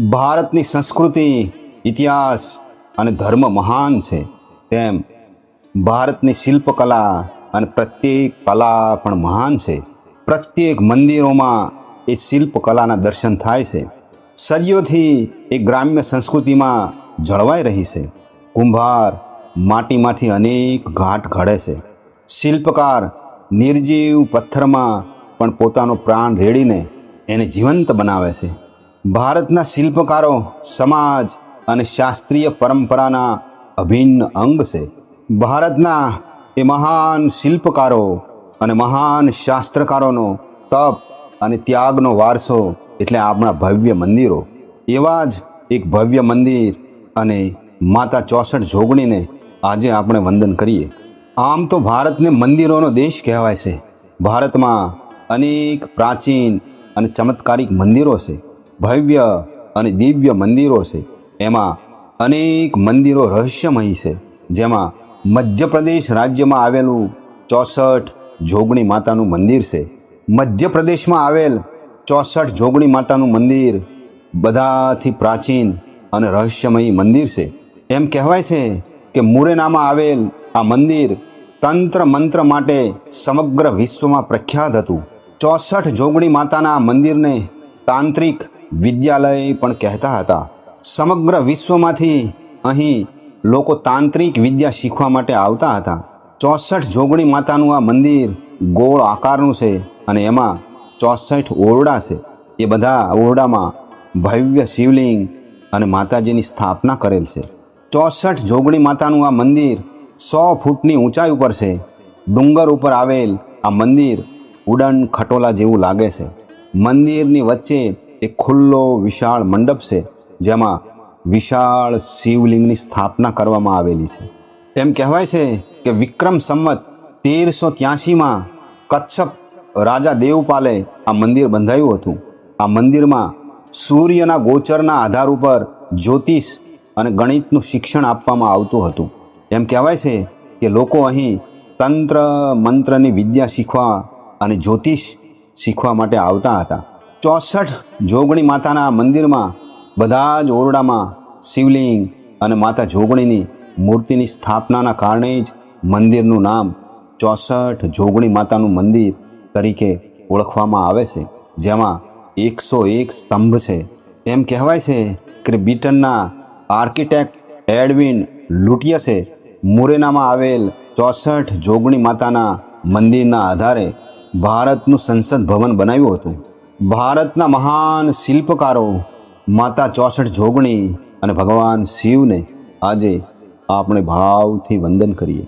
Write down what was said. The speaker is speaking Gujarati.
ભારતની સંસ્કૃતિ, ઇતિહાસ અને ધર્મ મહાન છે. તેમ ભારતની શિલ્પકલા અને પ્રત્યેક કલા પણ મહાન છે. પ્રત્યેક મંદિરોમાં એ શિલ્પકલાના દર્શન થાય છે. સદીઓથી એ ગ્રામ્ય સંસ્કૃતિમાં જળવાઈ રહી છે. કુંભાર માટીમાંથી અનેક ઘાટ ઘડે છે. શિલ્પકાર નિર્જીવ પથ્થરમાં પણ પોતાનો પ્રાણ રેડીને એને જીવંત બનાવે છે. ભારતના શિલ્પકારો, સમાજ અને શાસ્ત્રીય પરંપરાના અભિન્ન અંગ છે. ભારતના એ મહાન શિલ્પકારો અને મહાન શાસ્ત્રકારોનો તપ અને ત્યાગનો વારસો એટલે આપણા ભવ્ય મંદિરો. એવા જ એક ભવ્ય મંદિર અને માતા ચોસઠ જોગણીને આજે આપણે વંદન કરીએ. આમ તો ભારતને મંદિરોનો દેશ કહેવાય છે. ભારતમાં અનેક પ્રાચીન અને ચમત્કારિક મંદિરો છે. ભવ્ય અને દિવ્ય મંદિરો છે. એમાં અનેક મંદિરો રહસ્યમય છે. જેમાં મધ્યપ્રદેશ રાજ્યમાં આવેલું ચોસઠ જોગણી માતાનું મંદિર છે. મધ્યપ્રદેશમાં આવેલ ચોસઠ જોગણી માતાનું મંદિર બધાથી પ્રાચીન અને રહસ્યમય મંદિર છે. એમ કહેવાય છે કે મુરેનામાં આવેલ આ મંદિર તંત્ર મંત્ર માટે સમગ્ર વિશ્વમાં પ્રખ્યાત હતું. ચોસઠ જોગણી માતાના મંદિરને તાંત્રિક વિદ્યાલય પણ કહેતા હતા. સમગ્ર વિશ્વમાંથી અહીં લોકો તાંત્રિક વિદ્યા શીખવા માટે આવતા હતા. ચોસઠ જોગણી માતાનું આ મંદિર ગોળ આકારનું છે અને એમાં ચોસઠ ઓરડા છે. એ બધા ઓરડામાં ભવ્ય શિવલિંગ અને માતાજીની સ્થાપના કરેલ છે. ચોસઠ જોગણી માતાનું આ મંદિર સો ફૂટની ઊંચાઈ ઉપર છે. ડુંગર ઉપર આવેલ આ મંદિર ઉડન ખટોલા જેવું લાગે છે. મંદિરની વચ્ચે એક ખુલ્લો વિશાળ મંડપ છે, જેમાં વિશાળ શિવલિંગની સ્થાપના કરવામાં આવેલી છે. એમ કહેવાય છે કે વિક્રમ સંમત તેરસો ત્યાસીમાં કચ્છપ રાજા દેવપાલે આ મંદિર બંધાયું હતું. આ મંદિરમાં સૂર્યના ગોચરના આધાર ઉપર જ્યોતિષ અને ગણિતનું શિક્ષણ આપવામાં આવતું હતું. એમ કહેવાય છે કે લોકો અહીં તંત્ર મંત્રની વિદ્યા શીખવા અને જ્યોતિષ શીખવા માટે આવતા હતા. ચોસઠ જોગણી માતાના મંદિરમાં બધા જ ઓરડામાં શિવલિંગ અને માતા જોગણીની મૂર્તિની સ્થાપનાના કારણે જ મંદિરનું નામ ચોસઠ જોગણી માતાનું મંદિર તરીકે ઓળખવામાં આવે છે, જેમાં એકસો એક સ્તંભ છે. એમ કહેવાય છે કે બ્રિટનના આર્કિટેક્ટ એડવિન લુટિયસે મુરેનામાં આવેલ ચોસઠ જોગણી માતાના મંદિરના આધારે ભારતનું સંસદ ભવન બનાવ્યું હતું. ભારતના મહાન શિલ્પકારો માતા ચોસઠ જોગણી અને ભગવાન શિવને આજે આપણે ભાવથી વંદન કરીએ.